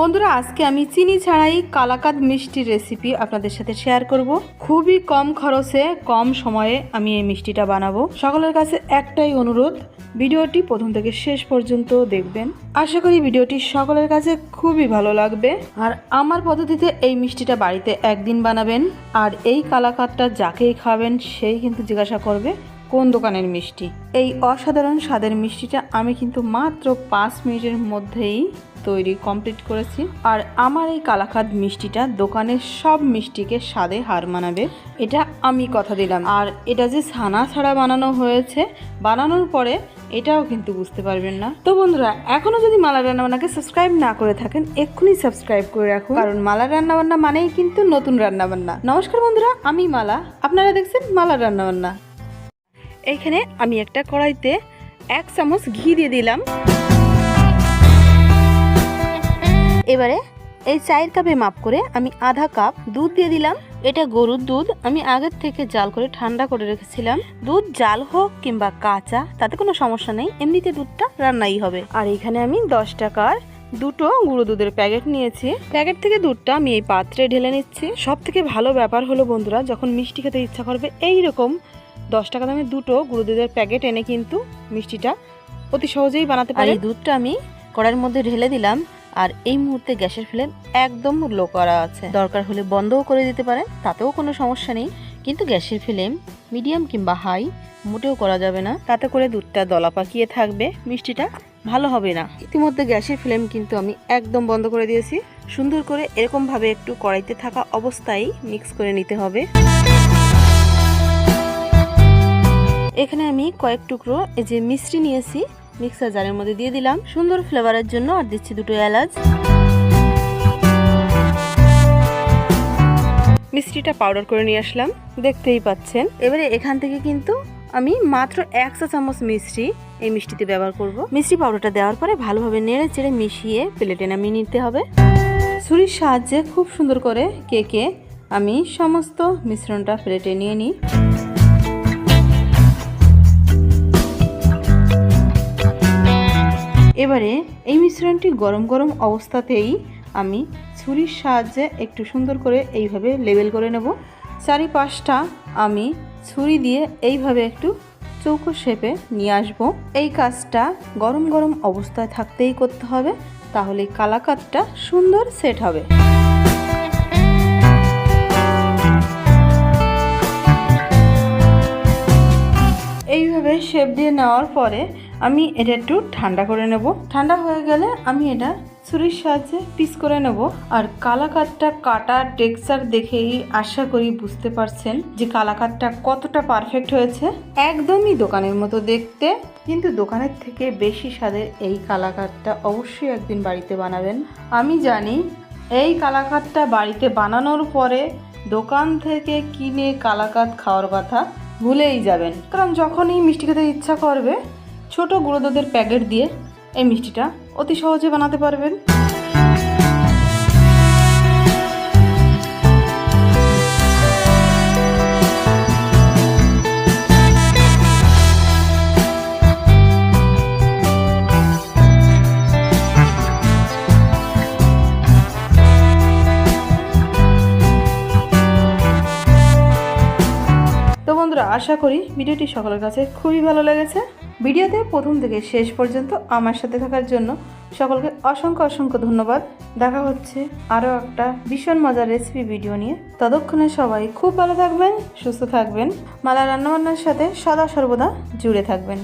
বন্ধুরা, আজকে আমি চিনি ছাড়াই কালাকাদ মিষ্টির রেসিপি আপনাদের সাথে শেয়ার করব। খুবই কম খরচে, কম সময়ে আমি এই মিষ্টিটা বানাবো। সকলের কাছে একটাই অনুরোধ, ভিডিওটি প্রথম থেকে শেষ পর্যন্ত দেখবেন। আশা করি ভিডিওটি সকলের কাছে খুবই ভালো লাগবে। আর আমার পদ্ধতিতে এই মিষ্টিটা বাড়িতে একদিন বানাবেন, আর এই কালাকাদটা যাকেই খাবেন, সেই কিন্তু জিজ্ঞাসা করবে। কোন দোকানের মিষ্টি? এই অসাধারণ স্বাদের মিষ্টিটা আমি কিন্তু মাত্র পাঁচ মিনিটের মধ্যেই তৈরি কমপ্লিট করেছি। আর আমার এই কালাকাদ মিষ্টিটা দোকানের সব মিষ্টিকে স্বাদে হার মানাবে, এটা আমি কথা দিলাম। আর এটা যে ছানা ছাড়া বানানো হয়েছে, বানানোর পরে এটাও কিন্তু বুঝতে পারবেন না। তো বন্ধুরা, এখনও যদি মালা রান্নাবান্নাকে সাবস্ক্রাইব না করে থাকেন, এক্ষুনি সাবস্ক্রাইব করে রাখুন। কারণ মালা রান্নাবান্না মানেই কিন্তু নতুন রান্নাবান্না। নমস্কার বন্ধুরা, আমি মালা। আপনারা দেখছেন মালা রান্নাবান্না। এইখানে আমি একটা কড়াইতে এক চামচ ঘি দিয়ে দিলাম। এবারে এই চায়ের কাপে মাপ করে আমি আধা কাপ দুধ দিয়ে দিলাম। এটা গরুর দুধ, আমি আগের থেকে জাল করে ঠান্ডা করে রেখেছিলাম। দুধ জাল হোক কিংবা কাঁচা, তাতে কোনো সমস্যা নেই, এমনিতে দুধটা রান্নাই হবে। আর এখানে আমি দশ টাকার দুটো গুঁড়ো দুধের প্যাকেট নিয়েছি। প্যাকেট থেকে দুধটা আমি এই পাত্রে ঢেলে নিচ্ছি। সব থেকে ভালো ব্যাপার হলো বন্ধুরা, যখন মিষ্টি খেতে ইচ্ছা করবে এই রকম দশ টাকা দামে দুটো গুঁড়ো দুধের প্যাকেট এনে কিন্তু মিষ্টিটা অতি সহজেই বানাতে পারি। এই দুধটা আমি কড়াইয়ের মধ্যে ঢেলে দিলাম আর এই মুহূর্তে গ্যাসের ফ্লেম একদম লো করা আছে। দরকার হলে বন্ধও করে দিতে পারেন তাতেও কোনো সমস্যা নেই। কিন্তু গ্যাসের ফ্লেম মিডিয়াম কিংবা হাই মোটেও করা যাবে না। তাতে করে দুধটা দলা পাকিয়ে থাকবে মিষ্টিটা ভালো হবে না। ইতিমধ্যে গ্যাসের ফ্লেম কিন্তু আমি একদম বন্ধ করে দিয়েছি। সুন্দর করে এরকমভাবে একটু কড়াইতে থাকা অবস্থায় মিক্স করে নিতে হবে। এখানে আমি কয়েক টুকরো এই যে মিষ্টি নিয়েছি, মিক্সার জারের মধ্যে দিয়ে দিলাম। সুন্দর ফ্লেভারের জন্য আর দিচ্ছি দুটো এলাচ। মিষ্টিটা পাউডার করে নিয়ে আসলাম, দেখতেই পাচ্ছেন। এবারে এখান থেকে কিন্তু আমি মাত্র এক চা চামচ মিষ্টি এই মিষ্টিতে ব্যবহার করব। মিষ্টি পাউডারটা দেওয়ার পরে ভালোভাবে নেড়ে চেড়ে মিশিয়ে প্লেটে নামিয়ে নিতে হবে। ছুরির সাহায্যে খুব সুন্দর করে কেকে আমি সমস্ত মিশ্রণটা প্লেটে নিয়ে নিই। এবারে এই মিশ্রণটি গরম গরম অবস্থাতেই আমি ছুরির সাহায্যে একটু সুন্দর করে এইভাবে লেবেল করে নেব। চারিপাশটা আমি ছুরি দিয়ে এইভাবে একটু চৌকো শেপে নিয়ে আসব। এই কাজটা গরম গরম অবস্থায় থাকতেই করতে হবে, তাহলে কালাকাতটা সুন্দর সেট হবে। এইভাবে শেপ দিয়ে নেওয়ার পরে আমি এটা একটু ঠান্ডা করে নেব। ঠান্ডা হয়ে গেলে আমি এটা ছুরির সাহায্যে পিস করে নেব। আর কালাকাতটা কাটা টেক্সচার দেখেই আশা করি বুঝতে পারছেন যে কালাকাতটা কতটা পারফেক্ট হয়েছে। একদমই দোকানের মতো দেখতে। কিন্তু দোকানের থেকে বেশি স্বাদের এই কালাকাতটা অবশ্যই একদিন বাড়িতে বানাবেন। আমি জানি এই কালাকাতটা বাড়িতে বানানোর পরে দোকান থেকে কিনে কালাকাত খাওয়ার কথা। ভুলেই যাবেন। কারণ যখনই মিষ্টি খেতে ইচ্ছা করবে, ছোট গুঁড়ো দুধের প্যাকেট দিয়ে এই মিষ্টিটা অতি সহজে বানাতে পারবেন। আশা করি ভিডিওটি সকলের কাছে খুবই ভালো লেগেছে। ভিডিওতে প্রথম থেকে শেষ পর্যন্ত আমার সাথে থাকার জন্য সকলকে অসংখ্য অসংখ্য ধন্যবাদ। দেখা হচ্ছে আরও একটা ভীষণ মজার রেসিপি ভিডিও নিয়ে। ততক্ষণে সবাই খুব ভালো থাকবেন, সুস্থ থাকবেন। মালা রান্নাবান্নার সাথে সদা সর্বদা জুড়ে থাকবেন।